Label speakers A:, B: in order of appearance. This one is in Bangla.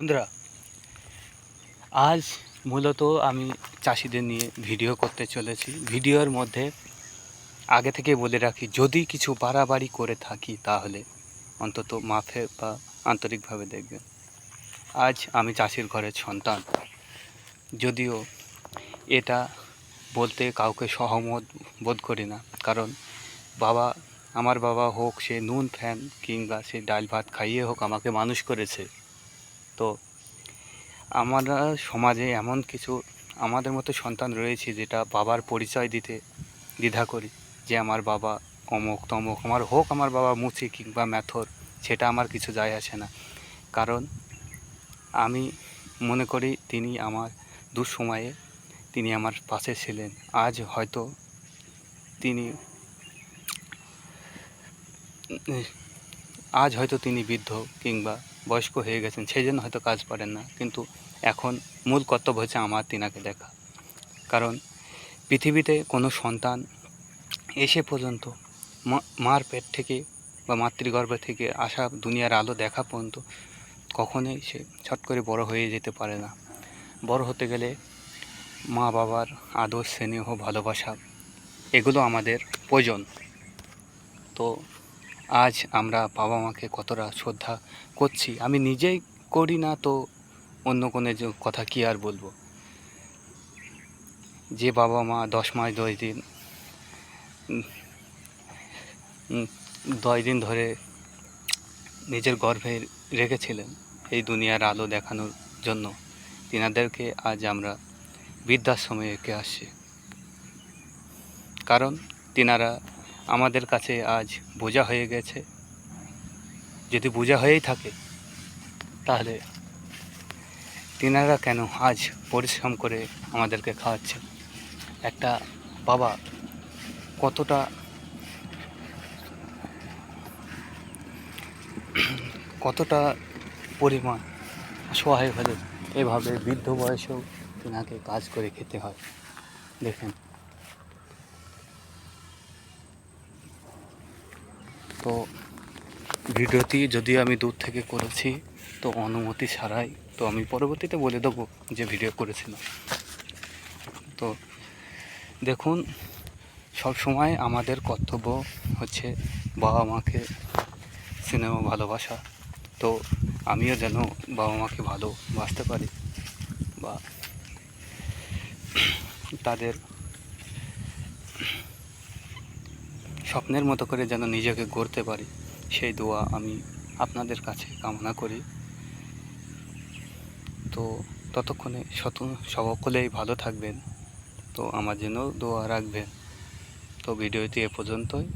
A: বন্ধুরা, আজ মূলত আমি চাষিদের নিয়ে ভিডিও করতে চলেছি। ভিডিওর মধ্যে আগে থেকে বলে রাখি, যদি কিছু বাড়াবাড়ি করে থাকি তাহলে অন্তত মাফে বা আন্তরিকভাবে দেখবেন। আজ আমি চাষির ঘরের সন্তান। যদিও এটা বলতে কাউকে সহমত বোধ করি না, কারণ বাবা, আমার বাবা হোক, সে নুন ফ্যান কিংবা সে ডাল ভাত খাইয়ে হোক আমাকে মানুষ করেছে তো আমরা সমাজে এমন কিছু আমাদের মতো সন্তান রয়েছে যেটা বাবার পরিচয় দিতে দ্বিধা করি, যে আমার বাবা অমুক তমুক, আমার হোক আমার বাবা মুচি কিংবা ম্যাথর, সেটা আমার কিছু যায় আসে না। কারণ আমি মনে করি তিনি আমার দুঃসময়ে তিনি আমার পাশে ছিলেন। আজ হয়তো তিনি আজ হয়তো তিনি বৃদ্ধ কিংবা বয়স্ক হয়ে গেছেন সেই জন্য হয়তো কাজ পারেন না। কিন্তু এখন মূল কর্তব্য হচ্ছে আমার তিনাকে দেখা। কারণ পৃথিবীতে কোনো সন্তান এসে পর্যন্ত মার পেট থেকে বা মাতৃগর্ভ থেকে আসা দুনিয়ার আলো দেখা পর্যন্ত কখনোই সে ছট করে বড় হয়ে যেতে পারে না। বড় হতে গেলে মা বাবার আদর, স্নেহ, ভালোবাসা, এগুলো আমাদের প্রয়োজন। তো আজ আমরা বাবা মাকে কতটা শ্রদ্ধা করছি। আমি নিজেই করি না তো অন্য কোনো কথা কি আর বলব। যে বাবা মা দশ মাস দশ দিন দশ দিন ধরে নিজের গর্ভে রেখেছিলেন এই দুনিয়ার আলো দেখানোর জন্য, তিনাদেরকে আজ আমরা বৃদ্ধাশ্রমে রেখে আসছি। কারণ তিনারা আমাদের কাছে আজ বোঝা হয়ে গেছে। যদি বোঝা হয়েই থাকে, তাহলে তিনারা কেন আজ পরিশ্রম করে আমাদেরকে খাওয়াচ্ছে একটা বাবা কতটা কতটা পরিমাণ সহায় হলে এভাবে বৃদ্ধ বয়সেও তিনাকে কাজ করে খেতে হয়। দেখেন তো ভিডিওটি যদিও আমি দূর থেকে করেছি, তো অনুমতি ছাড়াই, তো আমি পরবর্তীতে বলে দেবো যে ভিডিও করেছিলাম তো দেখুন, সব সময় আমাদের কর্তব্য হচ্ছে বাবা মাকে সিনেমা ভালোবাসা। তো আমিও যেন বাবা মাকে ভালোবাসতে পারি বা তাদের স্বপ্নের মতো করে যেন নিজেকে গড়তে পারি, সেই দোয়া আমি আপনাদের কাছে কামনা করি। তো ততক্ষণে শত সকলেই ভালো থাকবেন। তো আমার জন্য দোয়া রাখবেন। তো ভিডিওটি এ পর্যন্তই।